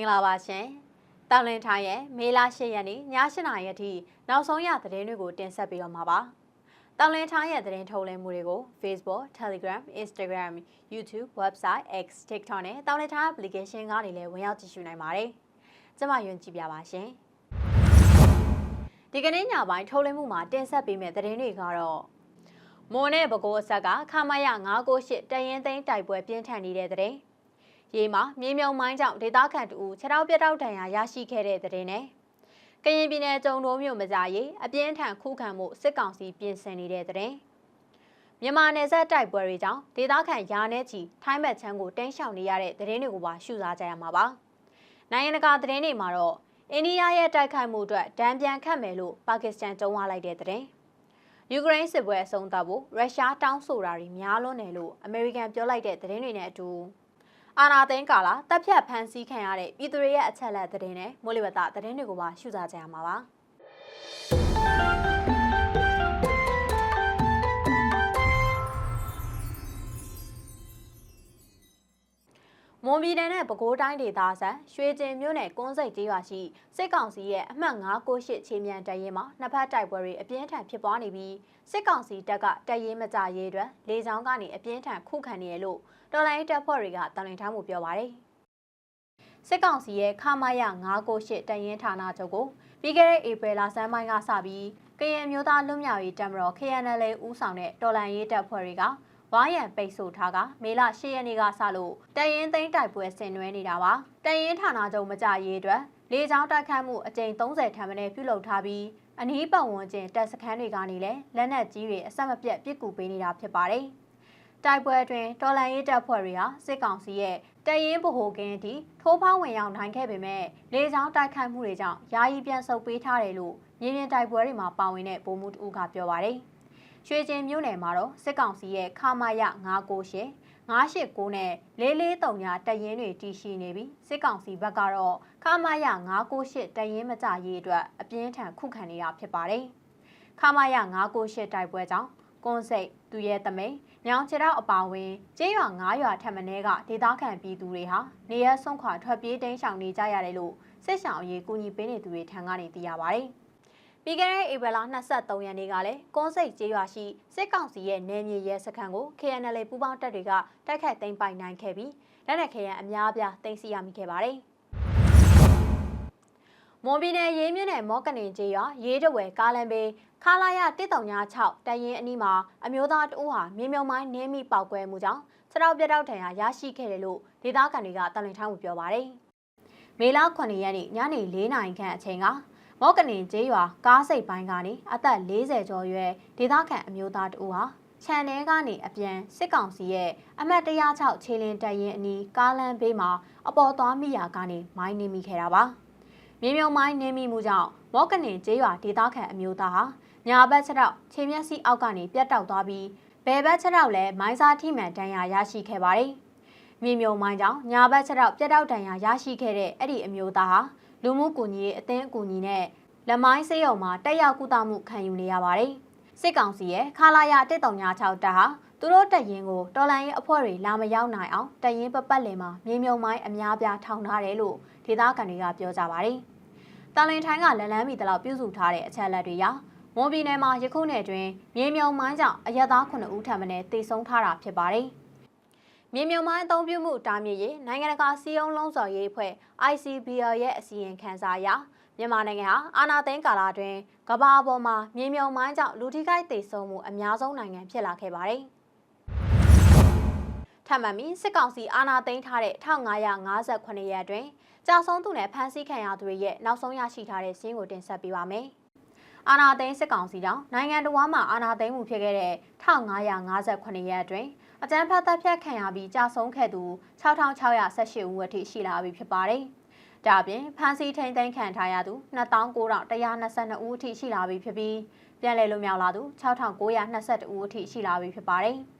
င်္ဂလာပါရှင်။တောင်လင်းထိုင်းရဲ့မေလ10ရက်နေ့ည7:00နာရီအထိနောက်ဆုံးရသတင်းတွေကိုတင်ဆက်ပေးတော့မှာပါ။တောင်လင်းထိုင်းရဲ့သတင်းထုတ်လွှင့်မှုတွေကို Facebook, Telegram, Instagram, YouTube, Website, X, TikTok နဲ့တောင်လင်းထိုင်း application ကနေလည်းဝင်ရောက်ကြည့်ရှုနိုင်ပါတယ်။ကျွန်မယွန်ကြည့်ပြပါရှင်။ဒီကနေ့ညပိုင်းထုတ်လွှင့်မှုမှာတင်ဆက်ပေးမယ့်သတင်းတွေကတော့မွန်နဲ့ဘကိုးအဆက်ကခမရ998တရင်သိန်းတိုက်ပွဲပြင်းထန်နေတဲ့သတင်း။ ရေမှာမြေမြုံမိုင်းကြောင့်ဒေသခံတူခြေထောက်ပြတ်တောက်ဒဏ်ရာရရှိခဲ့တဲ့သတင်းနဲ့ကရင်ပြည်နယ်ကျုံတော်မြို့မကြရေးအပြင်းထန်ခုခံမှုစစ်ကောင်စီပြင်ဆင်နေတဲ့သတင်း။မြန်မာနယ်စပ်တိုက်ပွဲတွေကြောင့်ဒေသခံယာနဲ့ချီထိုင်းဘက်ချမ်းကိုတင်းရှောင်နေရတဲ့သတင်းတွေကိုပါရှုစားကြရမှာပါ။နိုင်ငံတကာသတင်းတွေမှာတော့အိန္ဒိယရဲ့တိုက်ခိုက်မှုအတွက်ဒဏ်ပြန်ခတ်မယ်လို့ပါကစ္စတန်ကြုံဝလိုက်တဲ့သတင်း။ယူကရိန်းစစ်ပွဲအဆုံးသတ်ဖို့ရုရှားတောင်းဆိုတာတွေများလွန်းတယ်လို့အမေရိကန်ပြောလိုက်တဲ့သတင်းတွေနဲ့အတူ အာနာသိန်းကာလာတပ်ဖြတ်ဖမ်းဆီးခံရတဲ့ပြည်သူတွေရဲ့အချက်အလက်သတင်းနဲ့မိုးလေဝသသတင်းတွေကိုပါရှုစားကြရမှာပါ။မွန်ပြည်နယ်နဲ့ပဲခူးတိုင်းဒေသဆန်ရွှေကျင်မြို့နယ်ကွန်းစိတ်ကျေးရွာရှိစစ်ကောင်စီရဲ့အမှတ်998ခြေမြန်တပ်ရင်းမှာနှစ်ဖက်တိုက်ပွဲတွေအပြင်းထန်ဖြစ်ပွားနေပြီးစစ်ကောင်စီတပ်ကတပ်ရင်းမကြရေးအတွက်လေကြောင်းကနေအပြင်းထန်ခုခံနေရလို့ တော်လိုင်းတပ်ဖွဲ့တွေကတာဝန်ထမ်းမှုပြောပါတယ်စစ်ကောင်စီရဲ့ခမာယ998တပ်ရင်းဌာနချုပ်ကိုပြီးခဲ့တဲ့ဧပြီလဆန်းပိုင်းကစပြီးကရင်မျိုးသားလွတ်မြောက်ရေးတပ်မတော် KNL ဦးဆောင်တဲ့တော်လိုင်းရေးတပ်ဖွဲ့တွေကဝိုင်းရန်ပိတ်ဆို့ထားကမေလ10ရက်နေ့ကစလို့တရင်သိန်းတိုက်ပွဲဆင်နွှဲနေတာပါတရင်ဌာနချုပ်မကြရေးအတွက်လေကြောင်းတိုက်ခတ်မှုအကြိမ်30ထံမှနဲ့ပြုလုပ်ထားပြီးအနီးပတ်ဝန်းကျင်တပ်စခန်းတွေကနေလည်းလက်နက်ကြီးတွေအဆက်မပြတ်ပစ်ကူပေးနေတာဖြစ်ပါတယ် တိုက်ပွဲအတွင်းတော်လန်ရေးတပ်ဖွဲ့တွေဟာစစ်ကောင်စီရဲ့တရင်ဗဟိုကင်းအထိထိုးဖောင်းဝင်ရောက်နိုင်ခဲ့ပေမဲ့လေကြောင်းတိုက်ခိုက်မှုတွေကြောင့်ယာယီပြန်ဆုတ်ပေးထားတယ်လို့မြေပြင်တိုက်ပွဲတွေမှာပါဝင်တဲ့ဗိုလ်မှူးတဦးကပြောပါတယ်။ရွှေကျင်မြို့နယ်မှာတော့စစ်ကောင်စီရဲ့ခမာယ998 989နဲ့443ညာတရင်တွေတည်ရှိနေပြီးစစ်ကောင်စီဘက်ကတော့ခမာယ998တရင်မကြရေးအတွက်အပြင်းထန်ခုခံနေတာဖြစ်ပါတယ်။ခမာယ998တိုက်ပွဲကြောင့် ကွန်စိတ်သူရဲတမိန်ညောင်ချရောက်အပါဝင်ကျေးရွာ9ရွာထက်မနည်းကဒေသခံပြည်သူတွေဟာနေရဆုံးခွာထွက်ပြေးတိမ်းရှောင်နေကြရတယ်လို့စစ်ဆောင်အရေးကူညီပေးနေသူတွေထံကနေသိရပါတယ်။ပြီးခဲ့တဲ့ဧပြီလ23ရက်နေ့ကလည်းကွန်စိတ်ကျေးရွာရှိစစ်ကောင်စီရဲ့နယ်မြေရဲစခန်းကို KNL ပူးပေါင်းတပ်တွေကတိုက်ခိုက်သိမ်းပိုက်နိုင်ခဲ့ပြီးလက်နက်ခဲယံအများအပြားသိမ်းဆည်းရမိခဲ့ပါတယ်။ မွန်ပြည်နယ်ရေးမြစ်နယ်မော့ကနေကျေးရွာရေးတဝဲကားလမ်းဘေးခလာရ136တရင်အနီးမှာအမျိုးသားတဦးဟာမြေမြုံမိုင်းနင်းမိပေါက်ကွဲမှုကြောင့်စတောက်ပြတ်တောက်ထံရရရှိခဲ့တယ်လို့ဒေသခံတွေကတလင်ထောင်းမှုပြောပါတယ်။မေလ9ရက်နေ့ညနေ4နာရီခန့်အချိန်ကမော့ကနေကျေးရွာကားစိတ်ပိုင်းကနေအသက်40ကျော်ရွယ်ဒေသခံအမျိုးသားတဦးဟာခြံထဲကနေအပြန်စစ်ကောင်စီရဲ့အမှတ်106ခြေလင်းတပ်ရင်အနီးကားလမ်းဘေးမှာအပေါ်သွားမိရာကနေမိုင်းနေမိခဲ့တာပါ။ မြေမြုံမိုင်းနေမိမှုကြောင့်မော့ကနေကျေးရွာဒေသခံအမျိုးသားဟာညာဘက်ချက်တော့ခြေမျက်စိအောက်ကနေပြတ်တောက်သွားပြီးဘယ်ဘက်ချက်တော့လည်းမိုင်းစားထိမှန်ဒဏ်ရာရရှိခဲ့ပါတယ်။မြေမြုံမိုင်းကြောင့်ညာဘက်ချက်တော့ပြတ်တောက်ဒဏ်ရာရရှိခဲ့တဲ့အဲ့ဒီအမျိုးသားဟာလူမှုကူညီရေးအသင်းအကူအညီနဲ့လက်မိုင်းစေးရုံမှာတက်ရောက်ကုသမှုခံယူနေရပါတယ်။စစ်ကောင်စီရဲ့ခလာရ1396တပ်ဟာ သူတို့တပ်ရင်းကိုတော်လန်ရေးအဖွဲ့တွေလာမရောက်နိုင်အောင်တပ်ရင်းပပတ်လင်မှာမြေမြုံမိုင်းအများပြားထောင်ထားတယ်လို့ဒေသခံတွေကပြောကြပါတယ်။တာလင်ထိုင်းကလက်လန်းမီတလောက်ပြုစုထားတဲ့အချက်အလက်တွေအရမွန်ပြည်နယ်မှာယခုနှစ်တွင်မြေမြုံမိုင်းကြောင့်အရက်သား9ဦးထပ်မံတေဆုံးထားတာဖြစ်ပါတယ်။မြေမြုံမိုင်းအသုံးပြုမှုတားမြစ်ရေးနိုင်ငံတကာစီးရုံးလုံးစော်ရေးအဖွဲ့ ICBL ရဲ့အစီရင်ခံစာအရမြန်မာနိုင်ငံဟာအာဏာသိမ်းကာလအတွင်းကမ္ဘာပေါ်မှာမြေမြုံမိုင်းကြောင့်လူထိခိုက်ဒေဆုံးမှုအများဆုံးနိုင်ငံဖြစ်လာခဲ့ပါတယ်။ ထပ်မံပြီးစစ်ကောင်စီအာဏာသိမ်းထားတဲ့1558ရက်အတွင်းကြာဆုံးသူနဲ့ဖမ်းဆီးခံရသူတွေရဲ့နောက်ဆုံးရရှိထားတဲ့စည်းကိုတင်ဆက်ပေးပါမယ်။အာနာသိန်းစစ်ကောင်စီကြောင့်နိုင်ငံတော်မှာအာနာသိန်းမှုဖြစ်ခဲ့တဲ့1558ရက်အတွင်းအကြမ်းဖက်တပ်ဖြတ်ခံရပြီးကြာဆုံးခဲ့သူ6618ဦးအထိရှိလာပြီဖြစ်ပါတယ်။ဒါပြင်ဖမ်းဆီးထိန်သိမ်းခံထားရသူ2922ဦးအထိရှိလာပြီဖြစ်ပြီးပြန်လည်လွတ်မြောက်လာသူ6922ဦးအထိရှိလာပြီဖြစ်ပါတယ်။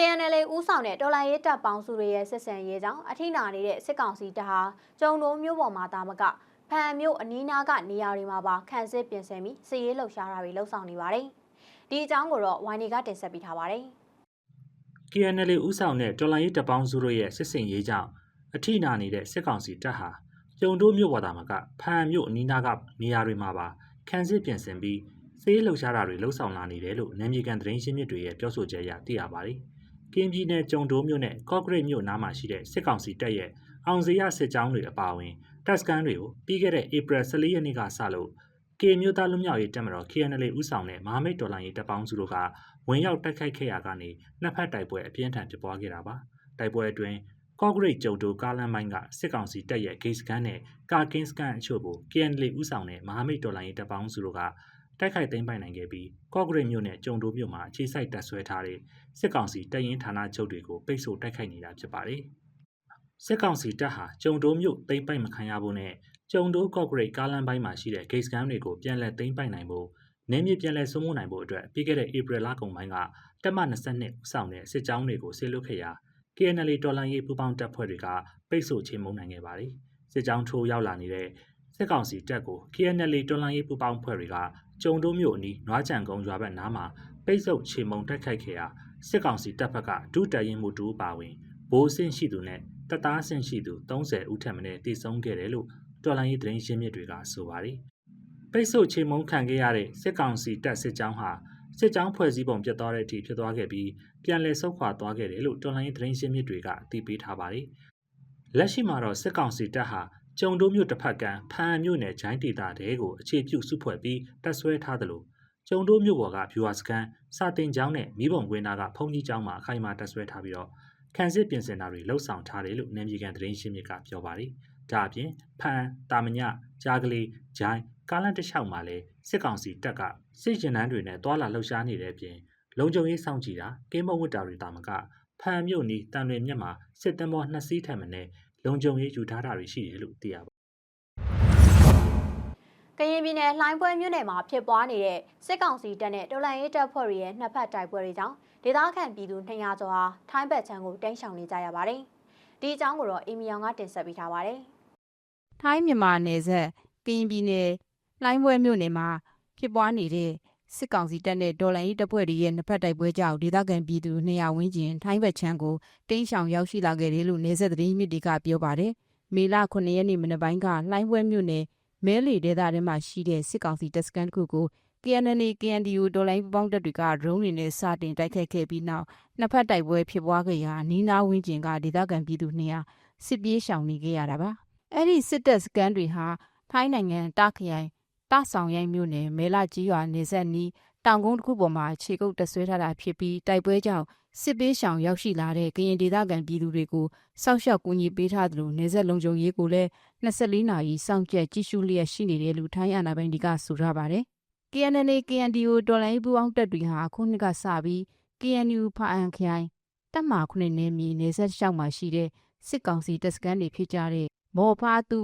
KNL ဦးဆောင်တဲ့တော်လိုင်းရေးတပ်ပေါင်းစုတွေရဲ့ဆက်ဆံရေးကြောင့်အထိနာနေတဲ့စစ်ကောင်စီတပ်ဟာကျုံတို့မျိုးပေါ်မှာတာမကဖန်မျိုးအနီးနားကနေရာတွေမှာပါခန့်စစ်ပြင်ဆင်ပြီးစစ်ရေးလှုပ်ရှားတာတွေလှုပ်ဆောင်နေပါတယ်။ဒီအကြောင်းကိုတော့ဝိုင်းနေကတင်ဆက်ပေးထားပါတယ်။ KNL ဦးဆောင်တဲ့တော်လိုင်းရေးတပ်ပေါင်းစုတို့ရဲ့စစ်စင်ရေးကြောင့်အထိနာနေတဲ့စစ်ကောင်စီတပ်ဟာကျုံတို့မြို့ပေါ်သားမှာကဖန်မြို့အနီးနားကနေရာတွေမှာပါခန်းစစ်ပြင်ဆင်ပြီးစေးလှုပ်ရှားတာတွေလှုပ်ဆောင်လာနေတယ်လို့နယ်မြေကန်သတင်းရှင်းမြစ်တွေရဲ့ပြောဆိုချက်အရသိရပါတယ်။ ကင်းပြည်နယ်ကျုံတိုးမြို့နဲ့ကော့ဂရိတ်မြို့နားမှာရှိတဲ့စစ်ကောင်စီတပ်ရဲ့အောင်စရစစ်ကြောင်းတွေအပါအဝင်တပ်စကန်တွေကိုပြီးခဲ့တဲ့ဧပြီ14ရက်နေ့ကစလို့ကေမြို့သားလူမျိုးရေးတပ်မတော် KNL ဦးဆောင်တဲ့မဟာမိတ်တော်လှန်ရေးတပ်ပေါင်းစုတို့ကဝင်ရောက်တိုက်ခိုက်ခဲ့ရာကနေနှစ်ဖက်တိုက်ပွဲအပြင်းထန်ဖြစ်ပွားခဲ့တာပါ။တိုက်ပွဲအတွင်းကော့ဂရိတ်ကျုံတိုကားလမ်းပိုင်းကစစ်ကောင်စီတပ်ရဲ့ဂိတ်စကန်နဲ့ကာကင်းစကန်အချို့ကို KNL ဦးဆောင်တဲ့မဟာမိတ်တော်လှန်ရေးတပ်ပေါင်းစုတို့က တိုက်ခိုက်သိမ်းပိုက်နိုင်ခဲ့ပြီးကော့ဂရိတ်မြို့နဲ့ကျုံတိုမြို့မှာအခြေစိုက်တပ်ဆွဲထားတဲ့စစ်ကောင်စီတပ်ရင်းဌာနချုပ်တွေကိုပိတ်ဆို့တိုက်ခိုက်နေတာဖြစ်ပါတယ်။စစ်ကောင်စီတပ်ဟာကျုံတိုမြို့သိမ်းပိုက်မခံရဖို့နဲ့ကျုံတိုကော့ဂရိတ်ကားလမ်းပိုင်းမှာရှိတဲ့ဂိတ်စကန်တွေကိုပြန်လည်သိမ်းပိုက်နိုင်ဖို့နေမြေပြန်လည်စိုးမိုးနိုင်ဖို့အတွက်ပြီးခဲ့တဲ့ဧပြီလကုန်ပိုင်းကတပ်မ22ဦးဆောင်တဲ့စစ်ကြောင်းတွေကိုဆစ်လွတ်ခဲ့ရာ KNL တော်လှန်ရေးပူးပေါင်းတပ်ဖွဲ့တွေကပိတ်ဆို့ချင်းမုံနိုင်ခဲ့ပါတယ်။စစ်ကြောင်းထိုးရောက်လာနေတဲ့စစ်ကောင်စီတပ်ကို KNL တော်လှန်ရေးပူးပေါင်းဖွဲ့တွေက ကျုံတို့မြို့အနီးနွားကြံကုန်းရွာဘက်နားမှာပိတ်ဆို့ချင်းမုံတိုက်ခိုက်ခဲ့ရာစစ်ကောင်စီတပ်ဘက်ကဒုတပ်ရင်းမှုတူပါဝင်ဘိုးစင့်ရှိသူနဲ့တပ်သားဆင့်ရှိသူ30ဦးထက်မနည်းတည်ဆုံခဲ့တယ်လို့တော်လှန်ရေးသတင်းရှင်းမြစ်တွေကဆိုပါတယ်။ပိတ်ဆို့ချင်းမုံခံခဲ့ရတဲ့စစ်ကောင်စီတပ်စစ်ကြောင်းဟာစစ်ကြောင်းဖွဲ့စည်းပုံပြတ်သွားတဲ့အထိဖြစ်သွားခဲ့ပြီးပြန်လည်ဆုတ်ခွာသွားခဲ့တယ်လို့တော်လိုင်းသတင်းရှင်းမြစ်တွေကအသိပေးထားပါတယ်။လက်ရှိမှာတော့စစ်ကောင်စီတပ်ဟာ ကျုံတို့မြို့တစ်ဖက်ကဖန်မြို့နယ်ဂျိုင်းဒေတာတဲကိုအခြေပြုစုဖွဲ့ပြီးတပ်ဆွဲထားသလိုကျုံတို့မြို့ပေါ်ကဗျူဟာစကန်စာတင်ကျောင်းနဲ့မိဘုံကွင်းသားကဖုန်ကြီးကျောင်းမှာအခိုင်အမာတပ်ဆွဲထားပြီးတော့ခန်းစစ်ပြင်ဆင်တာတွေလှုပ်ဆောင်ထားတယ်လို့နယ်မြေကန်သတင်းရှင်းမြစ်ကပြောပါတယ်။ဒါအပြင်ဖန်တာမညကြားကလေးဂျိုင်းကားလန်တစ်လျှောက်မှာလည်းစစ်ကောင်စီတပ်ကစစ်ရင်နှန်းတွေနဲ့တွာလာလှုပ်ရှားနေတဲ့အပြင်လုံခြုံရေးစောင့်ကြည့်တာကင်းမဝတ်တာတွေတာမကဖန်မြို့နီးတန်လွင်မြက်မှာစစ်တမ်းပေါ်နှစ်စီးထက်မင်း လုံခြုံရေးယူထားတာတွေရှိတယ်လို့သိရပါကရင်ပြည်နယ်လှိုင်းပွဲမြို့နယ်မှာဖြစ်ပွားနေတဲ့စစ်ကောင်စီတပ်နဲ့တော်လှန်ရေးတပ်ဖွဲ့တွေရဲ့နှစ်ဖက်တိုက်ပွဲတွေကြောင့်ဒေသခံပြည်သူ200ကျော်ဟာထိုင်းဘက်ခြမ်းကိုတိမ်းရှောင်နေကြရပါတယ်။ဒီအကြောင်းကိုတော့အီမီယောင်ကတင်ဆက်ပေးထားပါတယ်။ထိုင်းမြန်မာနယ်စပ်ကရင်ပြည်နယ်လှိုင်းပွဲမြို့နယ်မှာဖြစ်ပွားနေတဲ့ စစ်ကောင်စီတပ်နဲ့ဒေါ်လာရေးတပ်ဖွဲ့တွေရဲ့နှစ်ဖက်တိုက်ပွဲကြောင့်ဒေသခံပြည်သူ200ဝန်းကျင်ထိုင်းဘက်ချမ်းကိုတင်းရှောင်ရောက်ရှိလာခဲ့တယ်လို့နယ်စပ်သတင်းမြစ်တွေကပြောပါတယ်။မေလ9ရက်နေ့မနက်ပိုင်းကလှိုင်းပွဲမြို့နယ်မဲလီဒေသထဲမှာရှိတဲ့စစ်ကောင်စီတပ်စခန်းတစ်ခုကို KNL KNDU ဒေါ်လိုင်းပူပေါင်းတပ်တွေကဒရုန်းတွေနဲ့စတင်တိုက်ခိုက်ခဲ့ပြီးနောက်နှစ်ဖက်တိုက်ပွဲဖြစ်ပွားခဲ့ရာနီးနားဝန်းကျင်ကဒေသခံပြည်သူ200စစ်ပြေးရှောင်နေခဲ့ရတာပါ။အဲ့ဒီစစ်တပ်စခန်းတွေဟာထိုင်းနိုင်ငံတာခရိုင် တဆောင်ရိုင်းမြို့နယ်မဲလာကြီးရွာနေဆက်နီးတောင်ကုန်းတစ်ခုပေါ်မှာခြေကုပ်တဆွဲထားတာဖြစ်ပြီးတိုက်ပွဲကြောင့်စစ်ပေးရှောင်ရောက်ရှိလာတဲ့ကရင်ဒေသခံပြည်သူတွေကိုစောက်ရှောက်ကူညီပေးထားသလိုနေဆက်လုံခြုံရေးကိုလည်း24နာရီစောင့်ကြပ်ကြည့်ရှုလျက်ရှိနေတယ်လို့ထိုင်းအာဏာပိုင်တွေကဆိုထားပါတယ်။ KNL KNDO ဒေါ်လိုင်းပူအောင်တပ်တွေဟာခုနှစ်ကစပြီး KNU ဖအန်ခိုင်တပ်မခုနှစ်နေမြေနေဆက်လျှောက်မှာရှိတဲ့စစ်ကောင်စီတပ်စခန်းတွေဖြစ်ကြတဲ့မော်ဖားတူ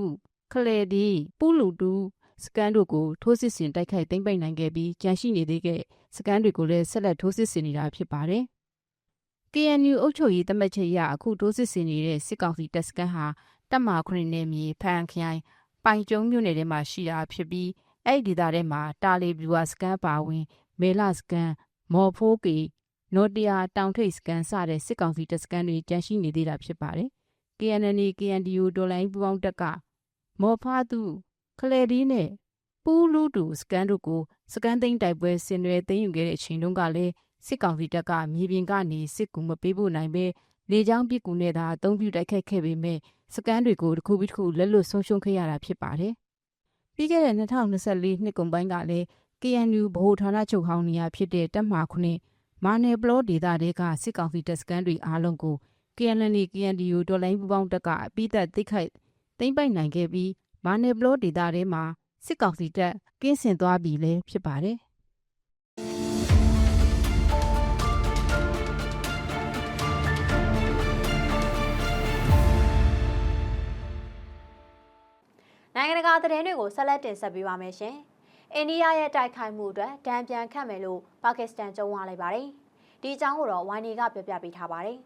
ခလေဒီပူလူတူ စကန်တို့ကိုထိုးစစ်ဆင်တိုက်ခိုက်သိမ်းပိုက်နိုင်ခဲ့ပြီးကြန့်ရှိနေသေးတဲ့စကန်တွေကိုလည်းဆက်လက်ထိုးစစ်ဆင်နေတာဖြစ်ပါတယ်။ KNU အုပ်ချုပ်ရေးတမတ်ချက်ရအခုထိုးစစ်ဆင်နေတဲ့စစ်ကောင်စီတပ်စကန်ဟာတပ်မခုနှစ်နေမြေဖန်ခိုင်ပိုင်ကျုံမြို့နယ်ထဲမှာရှိတာဖြစ်ပြီးအဲ့ဒီဒေသထဲမှာတာလီဘျူဟာစကန်ပါဝင်မေလစကန်မော်ဖိုးကီနိုတယာတောင်ထိပ်စကန်စတဲ့စစ်ကောင်စီတပ်စကန်တွေကြန့်ရှိနေသေးတာဖြစ်ပါတယ်။ KNL KNDU ဒေါ်လိုင်းပူပေါင်းတက်ကမော်ဖားသူ ခလေဒီနဲ့ပူးလူတူစကန်တို့ကိုစကန်သိန်းတိုက်ပွဲဆင်နွှဲသိမ်းယူခဲ့တဲ့အချိန်တုန်းကလည်းစစ်ကောင်စီတပ်ကမြေပြင်ကနေစစ်ကူမပေးဖို့နိုင်ပဲလေကြောင်းပစ်ကူနဲ့သာအသုံးပြုတိုက်ခိုက်ခဲ့ပေမဲ့စကန်တွေကိုတစ်ခုပြီးတစ်ခုလက်လွတ်ဆုံးရှုံးခဲ့ရတာဖြစ်ပါတယ်။ပြီးခဲ့တဲ့2024နှစ်ကုန်ပိုင်းကလည်း KNU ဗဟိုဌာနချုပ်ဟောင်းနေရာဖြစ်တဲ့တပ်မခုနှစ်မာနယ်ပလောဒေသတွေကစစ်ကောင်စီတပ်စကန်တွေအားလုံးကို KNL KNDU ဒေါ်လိုင်းပူပေါင်းတပ်ကအပိသက်သိခိုက်သိမ့်ပိုက်နိုင်ခဲ့ပြီး မာနယ်ပလောဒေသထဲမှာစစ်ကောင်စီတပ်ကင်းစင်သွားပြီလည်းဖြစ်ပါတယ်။နိုင်ငံတကာသတင်းတွေကိုဆက်လက်တင်ဆက်ပေးပါမယ်ရှင်။အိန္ဒိယရဲ့တိုက်ခိုက်မှုအတွက်ဒဏ်ပြန်ခတ်မယ်လို့ပါကစ္စတန်ကြုံရလိုက်ပါတယ်။ဒီဒီအကြောင်းကိုတော့ဝိုင်းနေကပြောပြပေးထားပါတယ်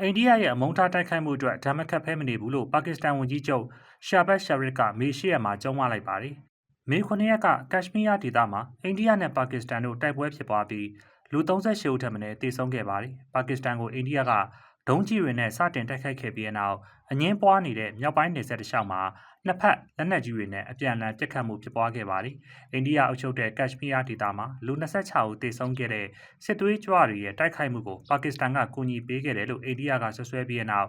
အိန္ဒိယရဲ့အမုန်းထားတိုက်ခိုက်မှုအတွက်ဓမ္မခတ်ဖဲမနေဘူးလို့ပါကစ္စတန်ဝန်ကြီးချုပ် ရှာဘတ်ရှာရစ်ကမေရှိယမှာကြုံးဝလိုက်ပါတယ်။မေ9ရက်ကကက်ရှမီးယားဒေသမှာအိန္ဒိယနဲ့ပါကစ္စတန်တို့တိုက်ပွဲဖြစ်ပွားပြီးလူ38ဦးထပ်မံတေဆုံးခဲ့ပါတယ်။ပါကစ္စတန်ကိုအိန္ဒိယကဒုံးကျည်တွေနဲ့စတင်တိုက်ခိုက်ခဲ့ပြီးတဲ့နောက်အငင်းပွားနေတဲ့မြောက်ပိုင်းနယ်စပ်တစ်လျှောက်မှာနှစ်ဖက်လက်နက်ကြီးတွေနဲ့အပြန်အလှန်ပစ်ခတ်မှုဖြစ်ပွားခဲ့ပါတယ်။အိန္ဒိယအုပ်ချုပ်တဲ့ကက်ရှမီးယားဒေသမှာလူ26ဦးသေဆုံးခဲ့တဲ့စစ်သွေးကြွတွေရဲ့တိုက်ခိုက်မှုကိုပါကစ္စတန်ကကူညီပေးခဲ့တယ်လို့အိန္ဒိယကဆွဆွဲပြီးတဲ့နောက်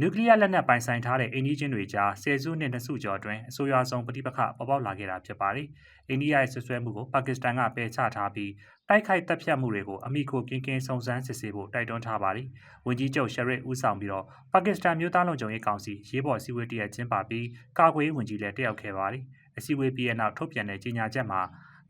နျူကလ িয়ার လက်နက်ပိုင်ဆိုင်ထားတဲ့အိန္ဒိချင်းတွေကြားဆယ်စုနှစ်နှစ်စုကျော်အတွင်းအဆိုအရွာဆုံးပဋိပက္ခပေါ်ပေါက်လာခဲ့တာဖြစ်ပါတယ်။အိန္ဒိယရဲ့ဆွဆွဲမှုကိုပါကစ္စတန်ကပယ်ချထားပြီးတိုက်ခိုက်တပ်ဖြတ်မှုတွေကိုအမိခိုကင်းကင်းစုံစမ်းစစ်ဆေးဖို့တိုက်တွန်းထားပါတယ်။ဝန်ကြီးချုပ်ရှရစ်ဦးဆောင်ပြီးတော့ပါကစ္စတန်မျိုးသားလုံခြုံရေးကောင်စီရေးပေါ်စည်းဝေးတရက်ကျင်းပပြီးကာကွယ်ရေးဝန်ကြီးလည်းတက်ရောက်ခဲ့ပါတယ်။အစည်းအဝေးပြီးတဲ့နောက်ထုတ်ပြန်တဲ့ကြေညာချက်မှာ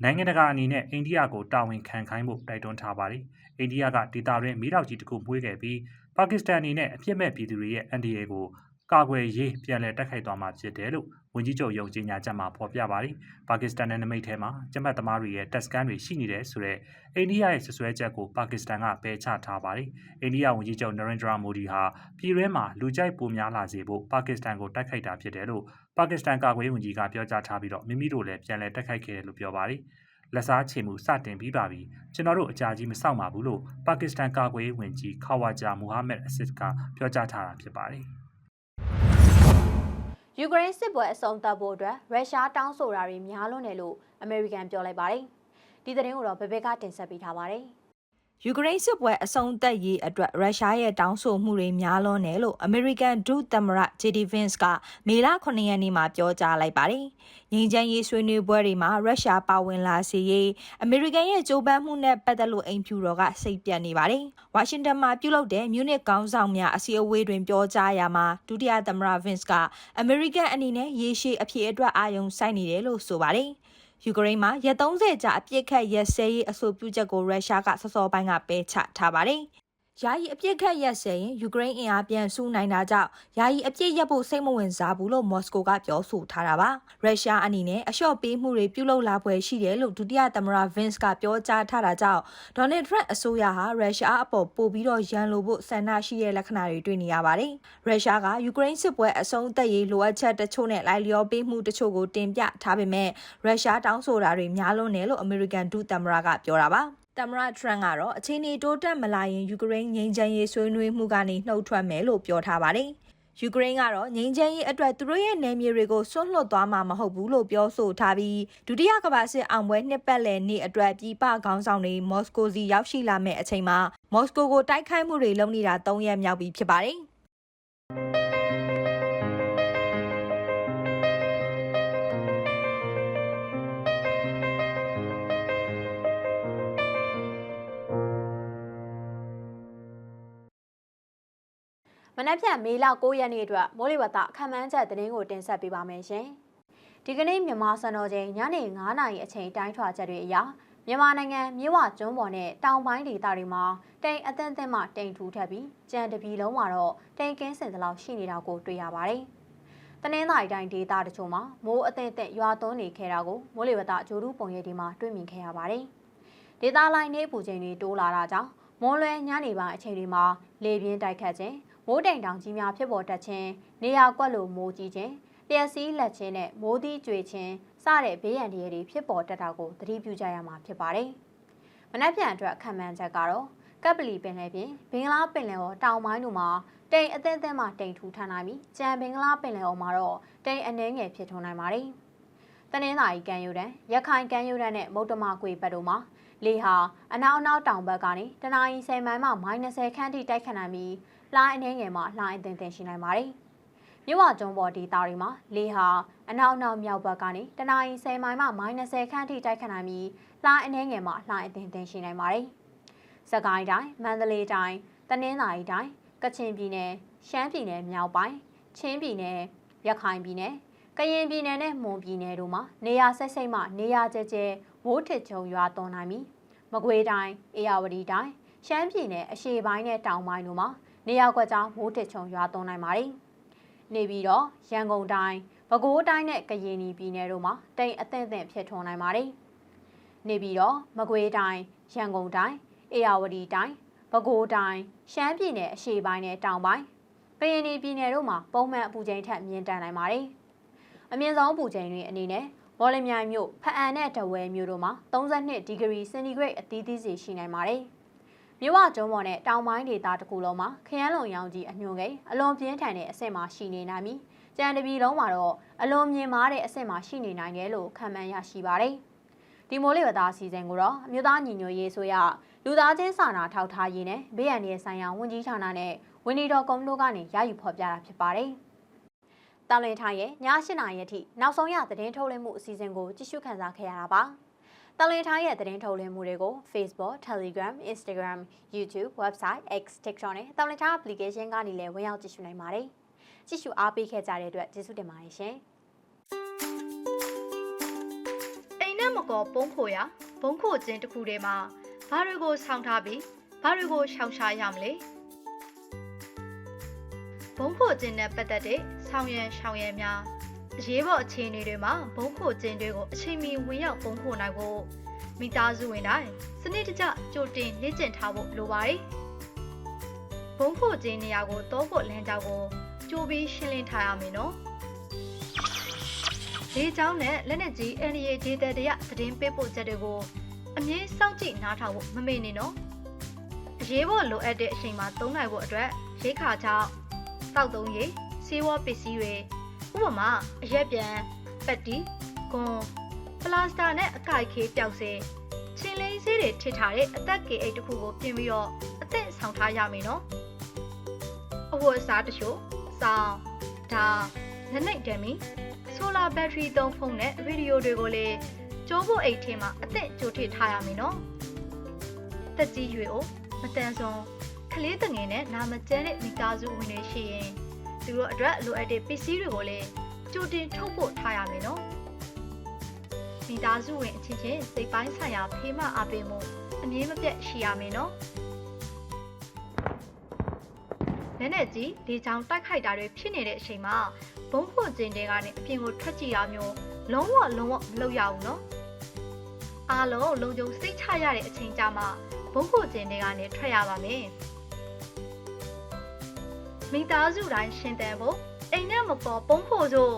နိုင်ငံတကာအနေနဲ့အိန္ဒိယကိုတာဝန်ခံခိုင်းဖို့တိုက်တွန်းထားပါတယ်။အိန္ဒိယကဒေသတွင်းမိတော့ကြီးတစ်ခုမွေးခဲ့ပြီး ပါကစ္စတန်အနေနဲ့အပြစ်မဲ့ပြည်သူတွေရဲ့အန်ဒီအေကိုကာကွယ်ရေးပြန်လည်တိုက်ခိုက်သွားမှာဖြစ်တယ်လို့ဝန်ကြီးချုပ်ယုံကြေညာချက်မှာဖော်ပြပါတယ်။ပါကစ္စတန်နယ်နိမိတ်ထဲမှာကျမတ်သမားတွေရဲ့တပ်စခန်းတွေရှိနေတယ်ဆိုတော့အိန္ဒိယရဲ့ဆွဆွဲချက်ကိုပါကစ္စတန်ကပယ်ချထားပါတယ်။အိန္ဒိယဝန်ကြီးချုပ်နရင်ဒရာမိုဒီဟာပြည်တွင်းမှာလူကြိုက်ပိုများလာစေဖို့ပါကစ္စတန်ကိုတိုက်ခိုက်တာဖြစ်တယ်လို့ပါကစ္စတန်ကာကွယ်ရေးဝန်ကြီးကပြောကြားထားပြီးတော့မိမိတို့လည်းပြန်လည်တိုက်ခိုက်ခဲ့တယ်လို့ပြောပါတယ်။ လက်စားချေမှုစတင်ပြီးပါပြီကျွန်တော်တို့အကြာကြီးမစောင့်ပါဘူးလို့ပါကစ္စတန်ကာကွယ်ရေးဝန်ကြီးခါဝါဂျာမူဟာမက်အစစ်ကပြောကြားထားတာဖြစ်ပါတယ်ယူကရိန်းစစ်ပွဲအဆုံးသတ်ဖို့အတွက်ရုရှားတောင်းဆိုတာတွေများလွန်းတယ်လို့အမေရိကန်ပြောလိုက်ပါတယ်ဒီသတင်းကိုတော့ဘဘဲကတင်ဆက်ပေးထားပါတယ် ယူကရိန်းစစ်ပွဲအဆုံးသတ်ရေးအတွက်ရုရှားရဲ့တောင်းဆိုမှုတွေများလွန်းတယ်လို့အမေရိကန်ဒုသမ္မတ JD Vance ကမေလ9ရက်နေ့မှာပြောကြားလိုက်ပါတယ်။ငြိမ်းချမ်းရေးဆွေးနွေးပွဲတွေမှာရုရှားပါဝင်လာစေရေးအမေရိကန်ရဲ့ကြိုးပမ်းမှုနဲ့ပတ်သက်လို့အိမ်ဖြူတော်ကစိတ်ပြတ်နေပါတယ်။ဝါရှင်တန်မှာပြုလုပ်တဲ့မြူနစ်ကောင်းဆောင်များအစည်းအဝေးတွင်ပြောကြားရာမှာဒုတိယသမ္မတ Vance ကအမေရိကန်အနေနဲ့ရေရှည်အဖြစ်အတွက်အာရုံစိုက်နေတယ်လို့ဆိုပါတယ်။ ယူကရိန်းမှာရက်30ကြာအပြစ်ခတ်ရက်စဲရေးအဆိုပြုချက်ကိုရုရှားကစောစောပိုင်းကပယ်ချထားပါတယ်။ ယာယီအပြစ်ခတ်ရက်စဲရင်ယူကရိန်းအင်အားပြန်ဆူနိုင်တာကြောင့်ယာယီအပြစ်ရက်ဖို့စိတ်မဝင်စားဘူးလို့မော်စကိုကပြောဆိုထားတာပါ။ရုရှားအနေနဲ့အလျှော့ပေးမှုတွေပြုလုပ်လာပွဲရှိတယ်လို့ဒုတိယသမ္မတဗင်းစ်ကပြောကြားထားတာကြောင့်ဒေါ်နယ်ထရန့်အစိုးရဟာရုရှားအပေါ်ပို့ပြီးတော့ရန်လိုဖို့ဆန္ဒရှိတဲ့လက္ခဏာတွေတွေ့နေရပါတယ်။ရုရှားကယူကရိန်းစစ်ပွဲအဆုံးသတ်ရေးလိုအပ်ချက်တချို့နဲ့လိုက်လျောပေးမှုတချို့ကိုတင်ပြထားပေမဲ့ရုရှားတောင်းဆိုတာတွေများလွန်းတယ်လို့အမေရိကန်ဒုသမ္မတကပြောတာပါ။ သမ္မတထရန့်ကတော့အခြေအနေတိုးတက်မလာရင်ယူကရိန်းငြိမ်းချမ်းရေးဆွေးနွေးမှုကနေနှုတ်ထွက်မယ်လို့ပြောထားပါတယ်။ယူကရိန်းကတော့ငြိမ်းချမ်းရေးအတွက်သူတို့ရဲ့နယ်မြေတွေကိုဆွန့်လွတ်သွားမှာမဟုတ်ဘူးလို့ပြောဆိုထားပြီးဒုတိယကမ္ဘာစစ်အောင်ပွဲနှစ်ပတ်လည်နေ့အတွက်ပြည်ပခေါင်းဆောင်တွေမော်စကိုစီရောက်ရှိလာမယ့်အချိန်မှာမော်စကိုကိုတိုက်ခိုက်မှုတွေလုပ်နေတာ၃ရက်မြောက်ပြီဖြစ်ပါတယ်။ မနက်ဖြန်မေလ9ရက်နေ့အတွက်မိုးလေဝသအခမ်းအနားချက်သတင်းကိုတင်ဆက်ပေးပါမယ်ရှင်ဒီကနေ့မြန်မာစံတော်ချိန်ညနေ9:00နာရီအချိန်တိုင်းထွာချက်တွေအရမြန်မာနိုင်ငံမြစ်ဝကျွန်းပေါ်နဲ့တောင်ပိုင်းဒေသတွေမှာတိမ်အသင့်အသင့်မှတိမ်ထူထပ်ပြီးကြံတပီလုံးမှာတော့တိမ်ကင်းစင်သလောက်ရှိနေတာကိုတွေ့ရပါတယ်။တနင်္သာရီတိုင်းဒေသတချို့မှာမိုးအသင့်အသင့်ရွာသွန်းနေခဲ့တာကိုမိုးလေဝသဂျိုးတူးပုံရိပ်ဒီမှာတွေ့မြင်ခဲ့ရပါတယ်။ဒေသလိုက်နေပူချိန်တွေတိုးလာတာကြောင့်မွန်းလွဲညနေပိုင်းအချိန်တွေမှာလေပြင်းတိုက်ခတ်ခြင်း မိုးတိမ်တောင်ကြီးများဖြစ်ပေါ်တတ်ခြင်းနေရာကွက်လိုမိုးကြီးခြင်းလျှက်စီးလက်ခြင်းနဲ့မိုးသီးကြွေခြင်းစတဲ့ဘေးရန်တွေဖြစ်ပေါ်တတ်တာကိုသတိပြုကြရမှာဖြစ်ပါတယ်။မနက်ဖြန်အတွက်ခံမှန်းချက်ကတော့ကပ်ပလီပင်လယ်ပြင်ဘင်္ဂလားပင်လယ်ော်တောင်ပိုင်းတို့မှာတိမ်အသင်းသင်းမှတိမ်ထူထန်နိုင်ပြီးကြံဘင်္ဂလားပင်လယ်ော်မှာတော့တိမ်အနှဲငယ်ဖြစ်ထွန်းနိုင်ပါတယ်။တနင်္သာရီကမ်းရိုးတန်းရခိုင်ကမ်းရိုးတန်းနဲ့မုတ်တမကွေဘက်တို့မှာလေဟာအနောက်အနောက်တောင်ဘက်ကနေတနအီ10မိုင်မှ -30 ခန့်ထိတိုက်ခတ်နိုင်ပြီး လှိုင်းအနေငယ်မှာလှိုင်းအသင်သင်ရှိနိုင်ပါတယ်။မြဝကျွန်းပေါ်ဒေသတွေမှာလေဟာအနောက်အနောက်မြောက်ဘက်ကနေတနအီ10မိုင်မှ -30 ခန့်ထိတိုက်ခတ်နိုင်ပြီးလှိုင်းအနေငယ်မှာလှိုင်းအသင်သင်ရှိနိုင်ပါတယ်။စကိုင်းတိုင်းမန္တလေးတိုင်းတနင်္သာရီတိုင်းကချင်ပြည်နယ်ရှမ်းပြည်နယ်မြောက်ပိုင်းချင်းပြည်နယ်ရခိုင်ပြည်နယ်ကရင်ပြည်နယ်နဲ့မွန်ပြည်နယ်တို့မှာနေရာဆက်စိတ်မှနေရာကျကျမိုးထစ်ချုံရွာသွန်းနိုင်ပြီးမကွေးတိုင်းအေရဝတီတိုင်းရှမ်းပြည်နယ်အရှေ့ပိုင်းနဲ့တောင်ပိုင်းတို့မှာ နေရာကွက်ကြားမိုးထစ်ချုံရွာသွန်းနိုင်ပါတယ်။နေပြီးတော့ရန်ကုန်တိုင်းပဲခူးတိုင်းနဲ့ကရင်ပြည်နယ်တို့မှာတိမ်အသင့်အသင့်ဖြစ်ထွန်းနိုင်ပါတယ်။နေပြီးတော့မကွေးတိုင်းရန်ကုန်တိုင်းအေရဝတီတိုင်းပဲခူးတိုင်းရှမ်းပြည်နယ်အရှေ့ပိုင်းနဲ့တောင်ပိုင်းကရင်ပြည်နယ်တို့မှာပုံမှန်အပူချိန်ထက်မြင့်တက်နိုင်ပါတယ်။အမြင့်ဆုံးအပူချိန်တွေအနေနဲ့မော်လမြိုင်မြို့ဖအံနဲ့တဝဲမြို့တို့မှာ32ဒီဂရီစင်တီဂရိတ်အသီးသီးစီရှိနိုင်ပါတယ်။ မြဝကျွန်းပေါ်နဲ့တောင်ပိုင်းဒေသတစ်ခုလုံးမှာခရမ်းလုံရောင်ကြီးအညွန့်ကိန်းအလွန်ပြင်းထန်တဲ့အဆင့်မှာရှိနေနိုင်ပြီးကြံတပြည်လုံးမှာတော့အလွန်မြင့်မားတဲ့အဆင့်မှာရှိနေနိုင်တယ်လို့ခန့်မှန်းရရှိပါတယ်။ဒီမိုးလေဝသအစီအစဉ်ကိုတော့အမျိုးသားညီညွတ်ရေးဆိုရလူသားချင်းစာနာထောက်ထားရေးနဲ့ဘေးအန္တရာယ်ဆိုင်ရာဝန်ကြီးဌာနနဲ့ဝန်ကြီးတော်ကုန်းတို့ကနေရယူဖော်ပြတာဖြစ်ပါတယ်။တာလင်ထားရဲ့ည8နာရီအထိနောက်ဆုံးရသတင်းထုတ်လွှင့်မှုအစီအစဉ်ကိုကြည့်ရှုခန်းစားခဲ့ရတာပါ။ တာလင်ထားရဲ့သတင်းထုတ်လွှင့်မှုတွေကို Facebook, Telegram, Instagram, YouTube, website, X, TikTok နဲ့တာလင်ထား application ကနေလည်းဝင်ရောက်ကြည့်ရှုနိုင်ပါတယ်။ကြည့်ရှုအားပေးခဲ့ကြတဲ့အတွက်ကျေးဇူးတင်ပါတယ်ရှင်။အိမ်နဲ့မကောပုံးခိုရဘုံခိုခြင်းတစ်ခုတည်းမှာဘာတွေကိုဆောင်းထားပြီးဘာတွေကိုရှောင်ရှားရမလဲဘုံခိုခြင်းနဲ့ပတ်သက်တဲ့ဆောင်းရံရှောင်ရံများ အရေးပေါ်အခြေအနေတွေမှာဘုံခိုခြင်းတွေကိုအချိန်မီဝင်ရောက်ဘုံခိုနိုင်ဖို့မိသားစုဝင်တိုင်းစနစ်တကျကြိုတင်လေ့ကျင့်ထားဖို့လိုပါတယ်ဘုံခိုခြင်းနေရာကိုတောဖို့လမ်းကြောင်းကိုကြိုပြီးရှင်းလင်းထားရမယ်နော်လေချောင်းနဲ့လက်နက်ကြီး NDA ဒေတာတရသတင်းပေးပို့ချက်တွေကိုအမြဲစောင့်ကြည့်နားထောင်ဖို့မမေ့နဲ့နော်အရေးပေါ်လိုအပ်တဲ့အချိန်မှာသုံးနိုင်ဖို့အတွက်ရိတ်ခါချောင်းတောက်သုံးရည်ဆေးဝါးပစ္စည်းတွေ ဥပမာအရက်ပြန်ပတ်တီဂွန်ပလာစတာနဲ့အကိုက်ခေးပျောက်စေချင်းလေးဆေးတွေထစ်ထားတဲ့အသက်ကေအိတ်တစ်ခုကိုပြင်ပြီးတော့အသက်ဆောင်ထားရမယ်နော်အဝတ်အစားတချို့စောင်းဒါလက်နိုင်တမ်းမီဆိုလာဘက်ထရီသုံးဖုန်းနဲ့ဗီဒီယိုတွေကိုလည်းကျိုးဖို့အိတ်ထဲမှာအသက်ကြိုထည့်ထားရမယ်နော်။တက်ကြီးရွေကိုမတန်စွန်ကလေးတငယ်နဲ့နာမကျန်းတဲ့မိသားစုဝင်တွေရှိရင် သူတို့အတွက်လိုအပ်တဲ့ပစ္စည်းတွေကိုလည်းကြိုတင်ထုတ်ဖို့ထားရမယ်နော်။မိသားစုဝင်အချင်းချင်းစိတ်ပိုင်းဆိုင်ရာဖေးမအားပေးမှုအမြင်မပြတ်ရှိရမယ်နော်။လက်နဲ့ကြီးလေချောင်းတိုက်ခိုက်တာတွေဖြစ်နေတဲ့အချိန်မှာဘုံဖို့ခြင်းတွေကနေအပြင်ကိုထွက်ကြည့်ရမျိုးလုံးဝလုံးဝမလုပ်ရဘူးနော်အားလုံးလုံခြုံစိတ်ချရတဲ့အချိန်ကြမှာဘုံဖို့ခြင်းတွေကနေထွက်ရပါမယ် မိသားစုတိုင်းရှင်တန်ဖို့အိမ်နဲ့မပေါ်ပုံဖို့စို့